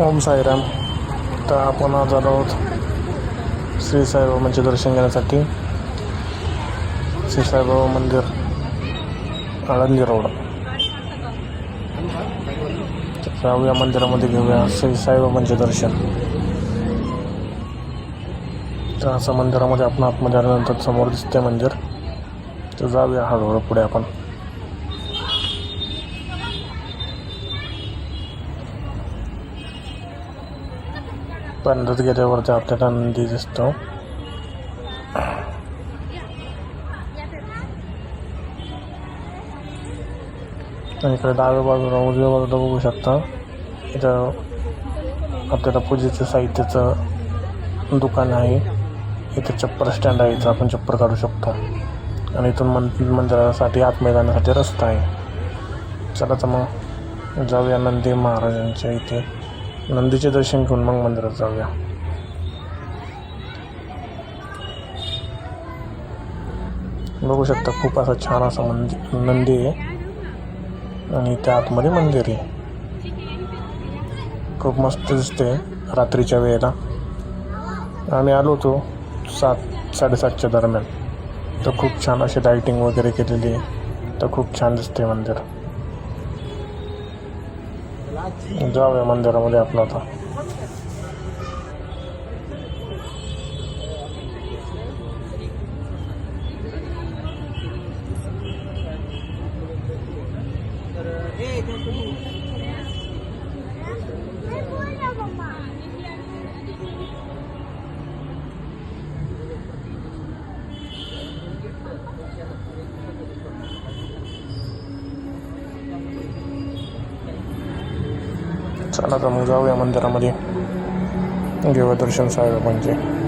ओम साईराम. तर आपण आज आलो आहोत श्री साईबाबांचे दर्शन घेण्यासाठी. श्री साईबाबा मंदिर आळंदी रोड. तर जाऊया मंदिरामध्ये घेऊया श्री साईबाबांचे दर्शन. तर असं मंदिरामध्ये आपण आतमध्ये आल्यानंतर समोर दिसते मंदिर. तर जाऊया हळूहळू पुढे आपण. पंधरात गेल्यावरती आपल्याला नंदी दिसतो आणि इकडे डाव्या बाजूला उजव्या बाजूला बघू शकता इथं आपल्याला पूजेचं साहित्याचं दुकान आहे इथं चप्पर स्टँड आहे इथं आपण चप्पर काढू शकतो आणि इथून मन मंदिरासाठी आत जाण्यासाठी रस्ता आहे चला तर मग जाऊया नंदी महाराजांच्या इथे नंदीचे दर्शन घेऊन मग मंदिरात जाऊया. बघू शकता खूप असा छान असा मंदिर नंदी आहे. आणि त्या आतमध्ये मंदिर आहे. खूप मस्त दिसते रात्रीच्या वेळेला. आम्ही आलो होतो सात साडेसातच्या दरम्यान. तर खूप छान अशी लाईटिंग वगैरे केलेली आहे. तर खूप छान दिसते मंदिर. जाऊया मंदिरामध्ये आपलं आता. मंदिरामध्ये. घेऊया दर्शन साईबाबांचे म्हणजे.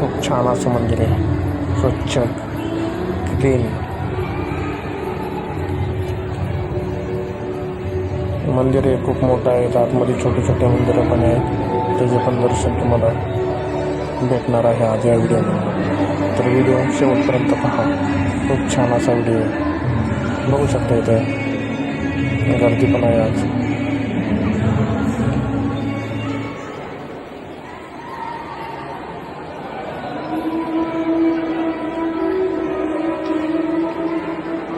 खूप छान असं मंदिर आहे. स्वच्छ क्लीन मंदिर हे खूप मोठं आहे. आतमध्ये छोटे छोटे मंदिरं पण आहेत. त्याचे पण दर्शन तुम्हाला भेटणार आहे आज या व्हिडिओमध्ये तर व्हिडिओ शेवटपर्यंत पहा. खूप छान असा व्हिडिओ आहे. बघू शकता इथे. गर्दी पण आहे आज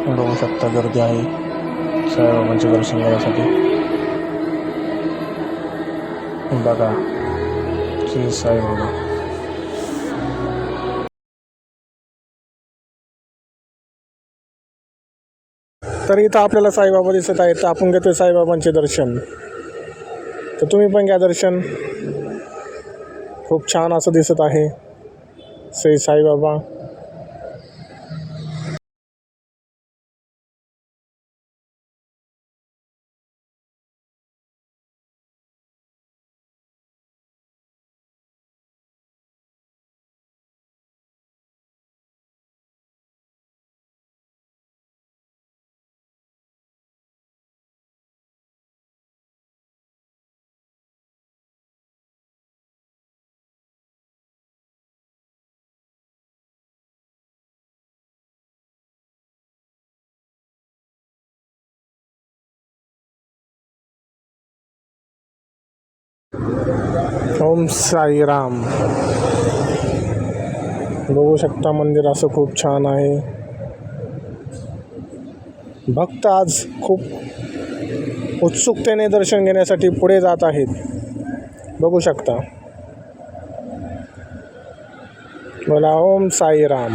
बघू शकता गर्दी आहे साईबाबांचे दर्शन घेण्यासाठी बघा श्री साईबाबा तर इथं आपल्याला साईबाबा दिसत आहेत. तर आपण घेतो साईबाबांचे दर्शन. तर तुम्ही पण घ्या दर्शन. खूप छान असं दिसत आहे. श्री साईबाबा. ओम साईराम बघू शकता मंदिर असं खूप छान आहे. भक्त आज खूप उत्सुकतेने दर्शन घेण्यासाठी पुढे जात आहेत. बघू शकता. बोला ओम साईराम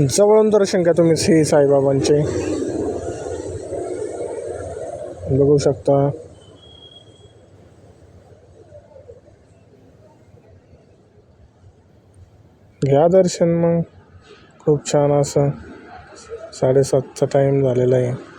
जवळून दर्शन घ्या तुम्ही श्री साईबाबांचे. बघू शकता. घ्या दर्शन मग. खूप छान असं. साडेसातचा टाईम झालेला आहे.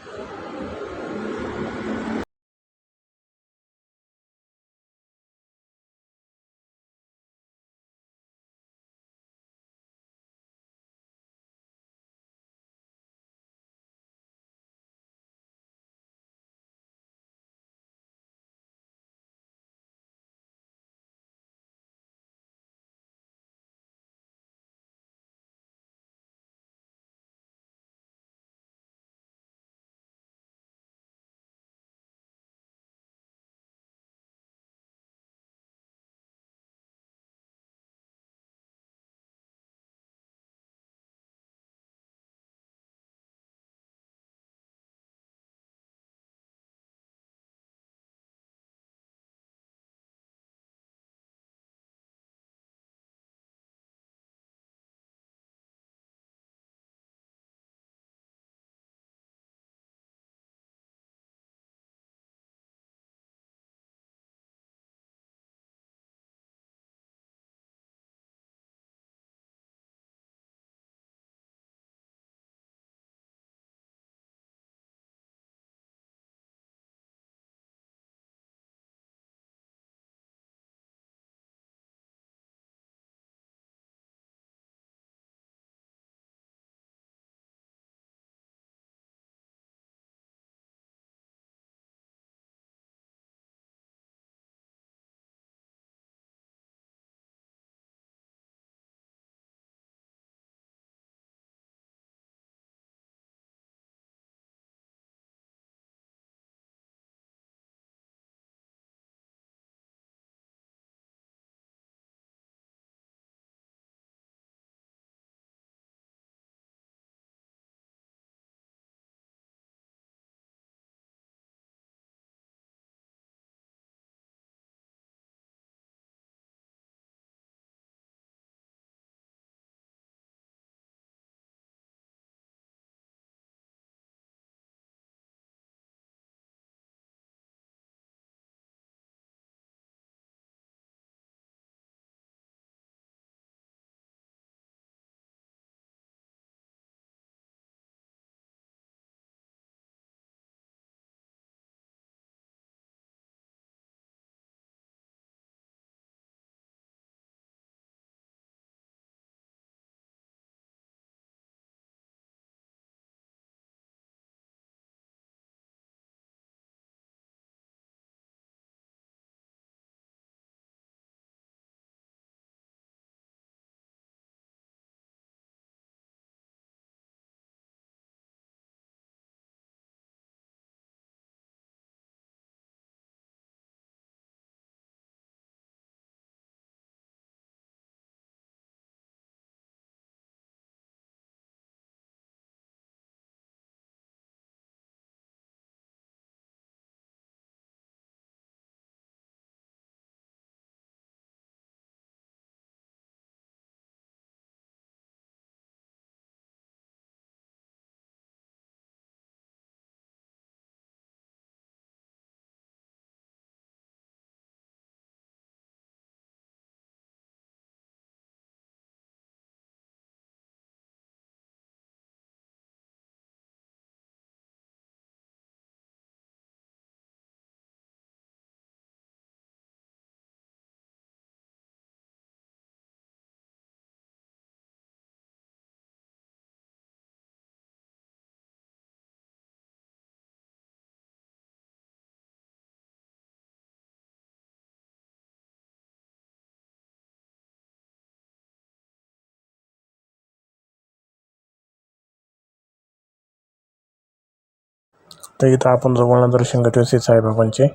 तर इथं आपण जवळनं दर्शन घेतो श्री साईबाबांचे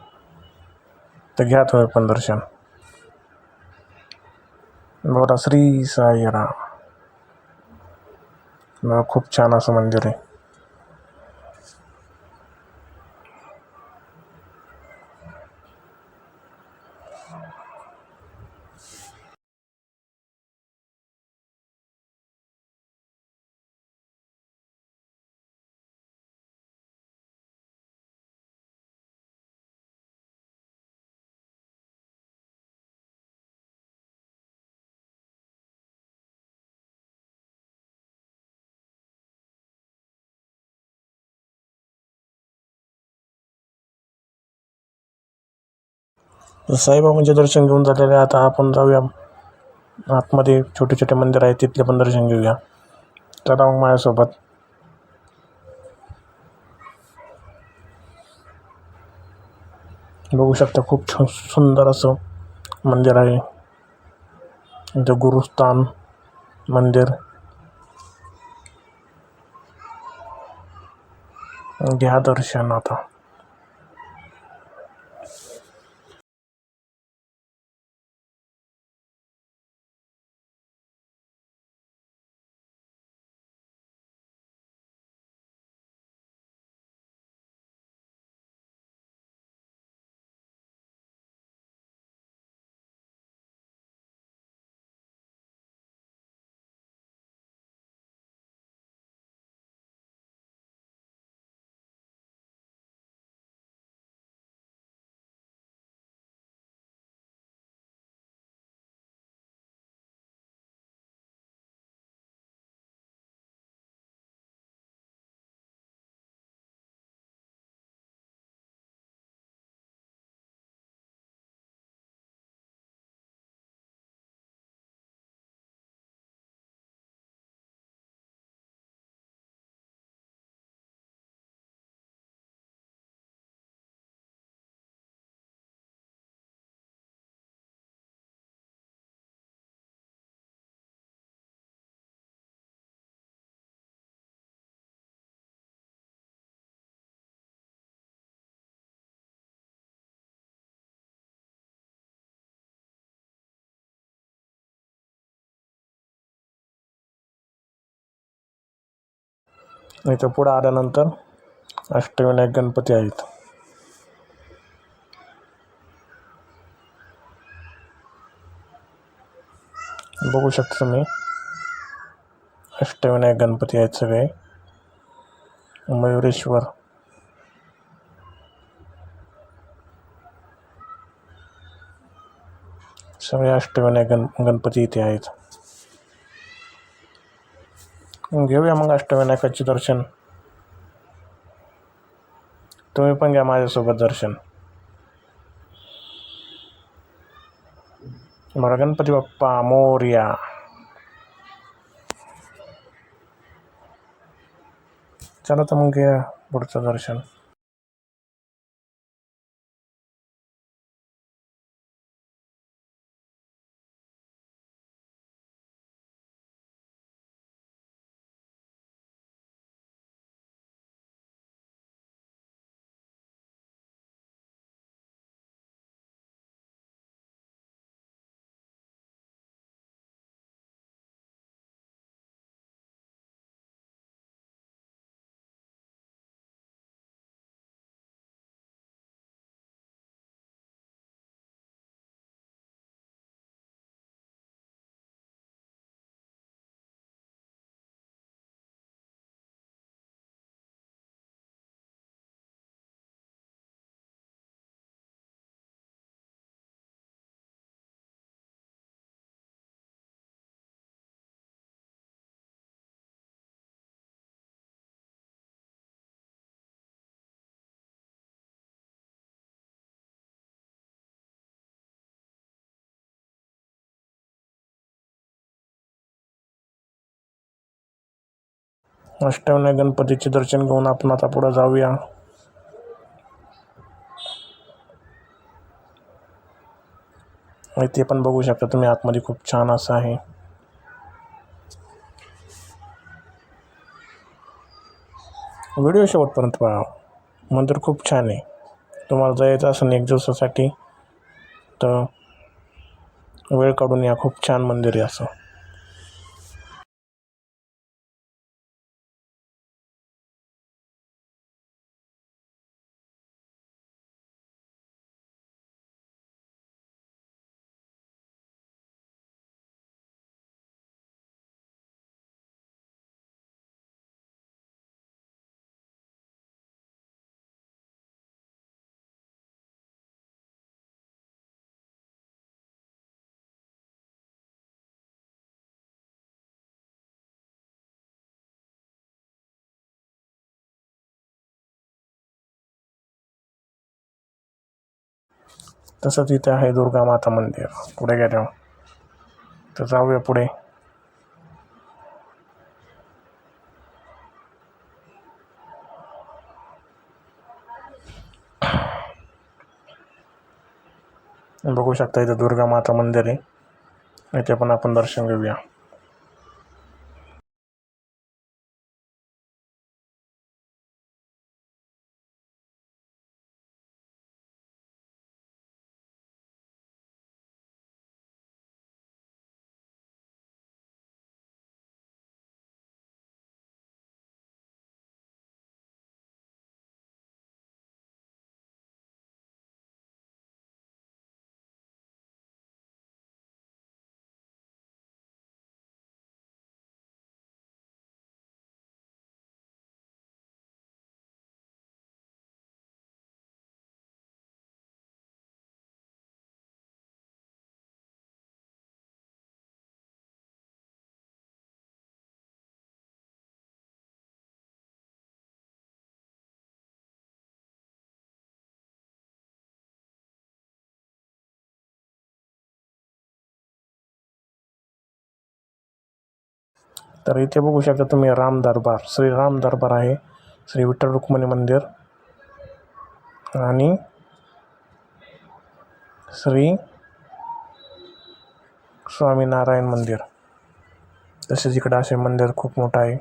तर घ्या तुम्ही पण दर्शन. बरं श्री साईराम. खूप छान असं मंदिर आहे. साईबाबांचे दर्शन घेऊन झालेले. आता आपण जाऊया. आतमध्ये छोटे छोटे मंदिर आहेत, तिथले पण दर्शन घेऊया. चला मग माझ्यासोबत. बघू शकता खूप सुंदर असं मंदिर आहे. इथं गुरुस्थान मंदिर. घ्या दर्शन आता. इथं पुढं आल्यानंतर अष्टविनायक गणपती आहेत. बघू शकता तुम्ही अष्टविनायक गणपती आहेत सगळे. मयुरेश्वर. सगळे अष्टविनायक गण गणपती इथे आहेत. घेऊया मग अष्टविनायकाचे दर्शन. तुम्ही पण घ्या माझ्यासोबत दर्शन. बरं गणपती बाप्पा मोर्या. चला तर मग घ्या पुढचं दर्शन. अष्टविनायक गणपतीचे दर्शन घेऊन आपण आता पुढं जाऊया. इथे पण बघू शकता तुम्ही आतमध्ये खूप छान असं आहे. व्हिडिओ शेवटपर्यंत पहा. मंदिर खूप छान आहे. तुम्हाला जायचं असेल एक दिवसासाठी तर वेळ काढून या. खूप छान मंदिर आहे असं. तसंच इथे आहे दुर्गा माता मंदिर. पुढे गेल्यावर तर जाऊया पुढे. बघू शकता इथे दुर्गा माता मंदिर आहे. इथे पण आपण दर्शन घेऊया. तर इथे बघू शकता तुम्ही राम दरबार श्री राम दरबार आहे श्री विठ्ठल रुक्मिणी मंदिर आणि श्री स्वामीनारायण मंदिर. तसेच इकडं असे मंदिर खूप मोठं आहे.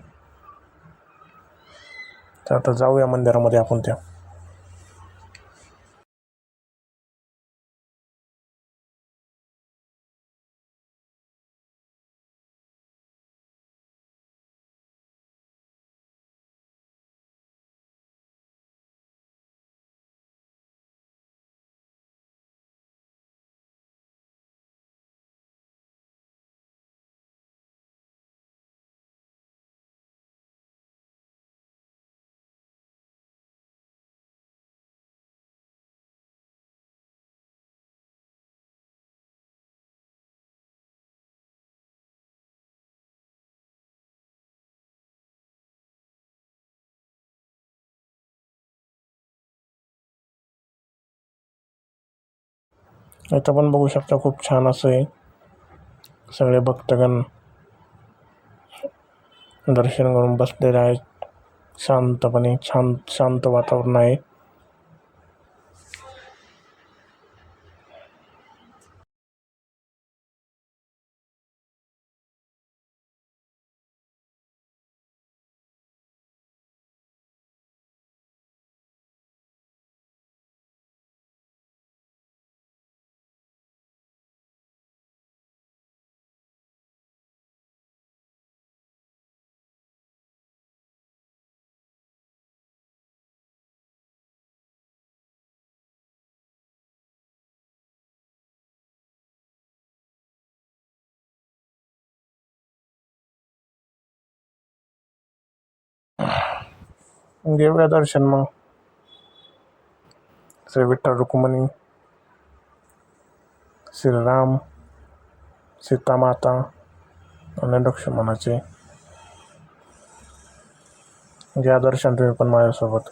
तर आता जाऊया मंदिरामध्ये आपण त्या. इथं पण बघू शकता खूप छान असं आहे. सगळे भक्तगण दर्शन करून बसलेले आहेत. शांतपणे शांत शांत वातावरण आहे. घेऊया दर्शन मग श्री विठ्ठल रुक्मिणी श्रीराम सीतामाता आणि लक्ष्मणाचे घ्या दर्शन तुम्ही पण माझ्यासोबत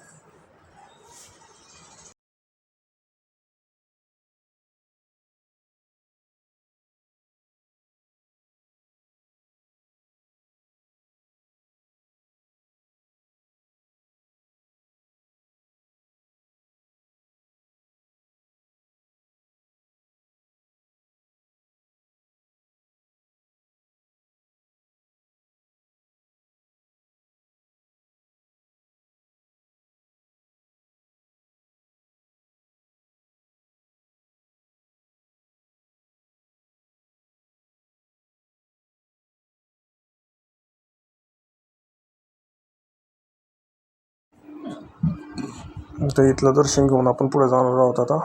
तर इथलं दर्शन घेऊन आपण पुढे जाणार आहोत आता.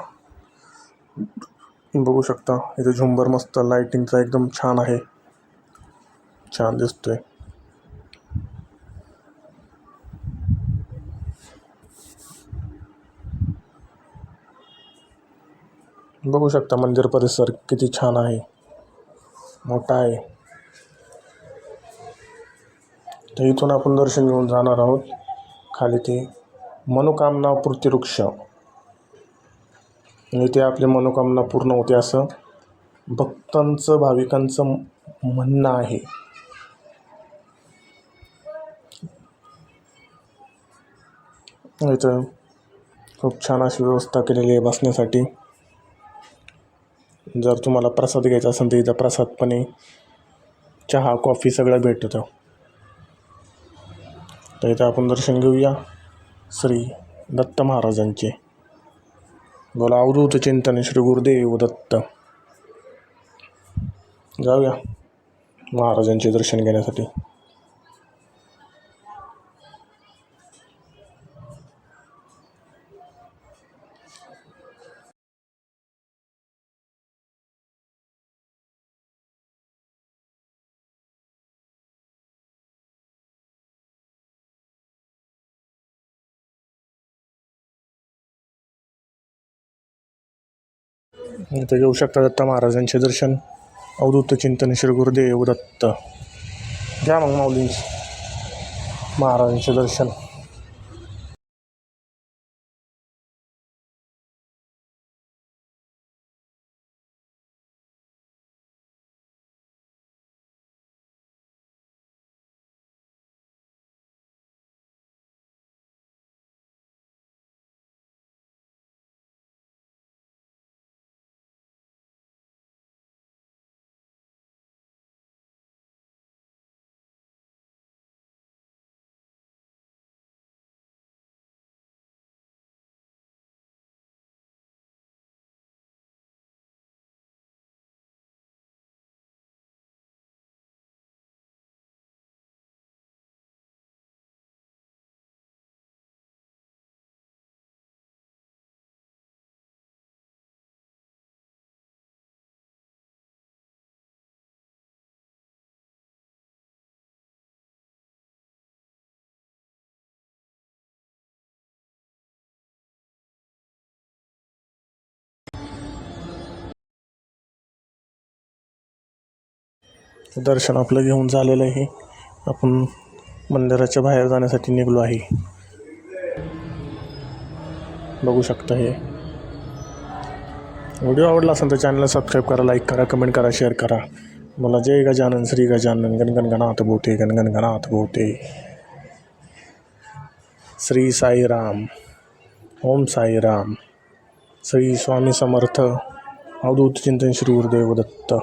बघू शकता इथे झुंबर मस्त लाइटिंगचा एकदम छान आहे. छान दिसतोय. बघू शकता मंदिर परिसर किती छान आहे. मोठा आहे. तर इथून आपण दर्शन घेऊन जाणार आहोत. खाली ते मनोकामना पूर्ती वृक्ष आणि म्हणजे ते आपली मनोकामना पूर्ण होते असं भक्तांचं भाविकांचं म्हणणं आहे. इथं खूप छान अशी व्यवस्था केलेली आहे बसण्यासाठी. जर तुम्हाला प्रसाद घ्यायचा असेल तर इथं प्रसाद पण आहे चहा कॉफी सगळं भेटतं. तर इथं आपण दर्शन घेऊया. श्री दत्त महाराजांचे. बोला अवधूत चिंतन श्री गुरुदेव दत्त. जाऊया महाराजांचे दर्शन घेण्यासाठी. इथं घेऊ शकता दत्त महाराजांचे दर्शन. अवधूत चिंतन श्री गुरुदेव दत्त. घ्या मग माऊलींचे महाराजांचे दर्शन. दर्शन आपलं घेऊन झालेलं आहे. आपण मंदिराच्या बाहेर जाण्यासाठी निघलो आहे. बघू शकता हे. व्हिडिओ आवडला असेल तर चॅनलला सबस्क्राईब करा लाईक करा कमेंट करा शेअर करा. मला जय गजानन श्री गजानन गणगण गणात भोवते गणगण गणात भोवते श्री साईराम ओम साईराम श्री स्वामी समर्थ अवधूत चिंतन श्री गुरुदेव दत्त.